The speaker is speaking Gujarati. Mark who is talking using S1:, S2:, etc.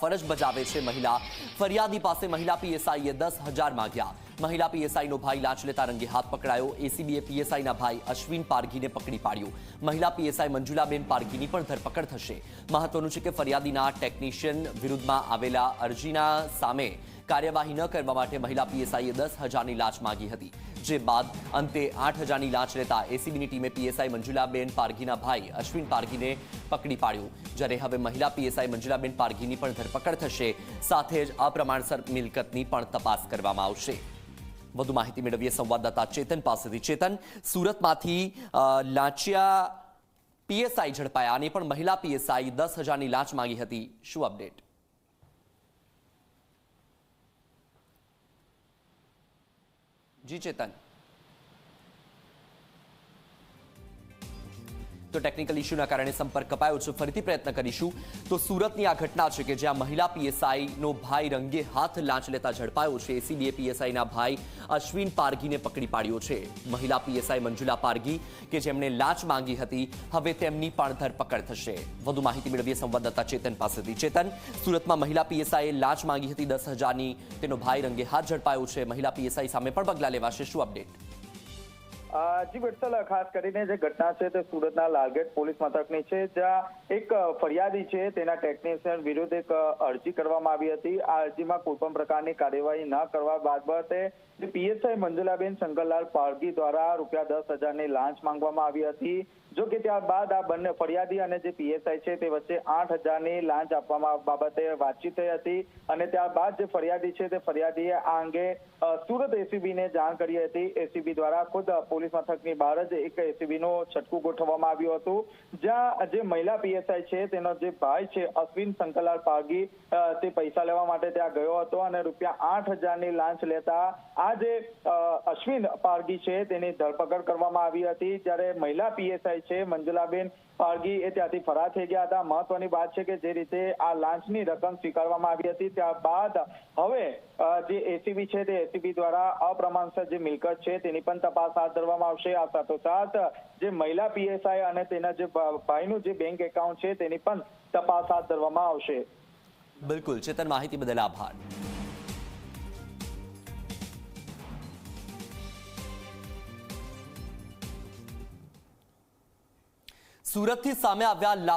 S1: ફરજ બજાવે છે મહિલા. ફરિયાદી પાસે મહિલા પીએસઆઈએ દસ હજાર માંગ્યા. મહિલા પીએસઆઈનો ભાઈ લાંચ લેતા રંગે હાથ પકડાયો. એસીબીએ પીએસઆઈના ભાઈ અશ્વિન પારઘીને પકડી પાડ્યો. મહિલા પીએસઆઈ મંજુલાબેન પારઘીની પણ ધરપકડ થશે. મહત્વનું છે કે ફરિયાદીના ટેકનિશિયન વિરુદ્ધમાં આવેલા અરજીના સામે કાર્યવાહી ન કરવા માટે મહિલા પીએસઆઈએ દસ હજારની લાંચ માગી હતી. જે બાદ અંતે આઠ હજારની લાંચ લેતા એસીબીની ટીમે પીએસઆઈ મંજુલાબેન પારઘીના ભાઈ અશ્વિન પારઘીને પકડી પાડ્યું. જ્યારે હવે મહિલા પીએસઆઈ મંજુલાબેન પારઘીની પણ ધરપકડ થશે, સાથે જ અપ્રમાણસર મિલકતની પણ તપાસ કરવામાં આવશે. વધુ માહિતી મેળવીએ સંવાદદાતા ચેતન પાસેથી. ચેતન, સુરતમાંથી લાંચિયા પીએસઆઈ ઝડપાયા અને પણ મહિલા પીએસઆઈ દસ હજારની લાંચ માંગી હતી. શું અપડેટ? જી ચેતન તો ટેકનિકલ ઇસ્યુના કારણે સંપર્ક કપાયો છે. ફરીથી પ્રયત્ન કરીશું. તો સુરતની આ ઘટના છે કે જ્યાં મહિલા પીએસઆઈનો ભાઈ રંગે હાથ લાંચ લેતા ઝડપાયો છે. એસીબીએ પીએસઆઈના ભાઈ અશ્વિન પારગીને પકડી પાડ્યો છે. મહિલા પીએસઆઈ મંજુલા પારગી કે જેમણે લાંચ માંગી હતી, હવે તેમની પણ ધરપકડ થશે. વધુ માહિતી મેળવીએ સંવાદદાતા ચેતન પાસેથી. ચેતન, સુરતમાં મહિલા પીએસઆઈએ લાંચ માંગી હતી દસ હજારની. તેનો ભાઈ રંગે હાથ ઝડપાયો છે. મહિલા પીએસઆઈ સામે પણ પગલાં લેવાશે. શું અપડેટ?
S2: જી વત્સલ ખાસ કરીને જે ઘટના છે તે સુરતના લાલગેટ પોલીસ મથકની છે, જ્યાં એક ફરિયાદી છે, તેના ટેકનિશિયન વિરુદ્ધ એક અરજી કરવામાં આવી હતી. આ અરજીમાં કોઈપણ પ્રકારની કાર્યવાહી ન કરવા બાબતે જે પીએસઆઈ મંજુલાબેન શંકરલાલ પારગી દ્વારા રૂપિયા દસ હજારની લાંચ માંગવામાં આવી હતી. જો કે ત્યારબાદ આ બંને ફરિયાદી અને જે પીએસઆઈ છે તે વચ્ચે આઠ હજારની લાંચ આપવામાં બાબતે વાતચીત થઈ હતી અને ત્યારબાદ જે ફરિયાદી છે તે ફરિયાદીએ આ અંગે સુરત એસીબીને જાણ કરી હતી. એસીબી દ્વારા ખુદ પોલીસ મથકની બહાર જ એક એસીબીનું છટકું ગોઠવવામાં આવ્યું હતું. જ્યાં જે મહિલા પીએસઆઈ છે, તેનો જે ભાઈ છે, અશ્વિન શંકરલાલ પારગી તે પૈસા લેવા માટે ત્યાં ગયો હતો અને રૂપિયા આઠ હજારની લાંચ લેતા આ જે અશ્વિન પારગી છે, તેની ધરપકડ કરવામાં આવી હતી. જ્યારે મહિલા પીએસઆઈ છે, મંજુલાબેન પારગી એ ત્યાંથી ફરાર થઈ ગયા હતા. મહત્વની વાત છે કે જે રીતે આ લાંચની રકમ સ્વીકારવામાં આવી હતી. ત્યારબાદ હવે જે એસીબી છે તે એસીબી દ્વારા અપ્રમાણસર જે મિલકત છે તેની પણ તપાસ હાથ ધરવામાં આવશે. આ સાથોસાથ જે મહિલા પીએસઆઈ અને તેના જે ભાઈનું જે બેંક એકાઉન્ટ છે તેની પણ તપાસ હાથ ધરવામાં આવશે.
S1: બિલકુલ. ચેતન, માહિતી બદલ આભાર. સુરતથી સામે આવ્યા લાપ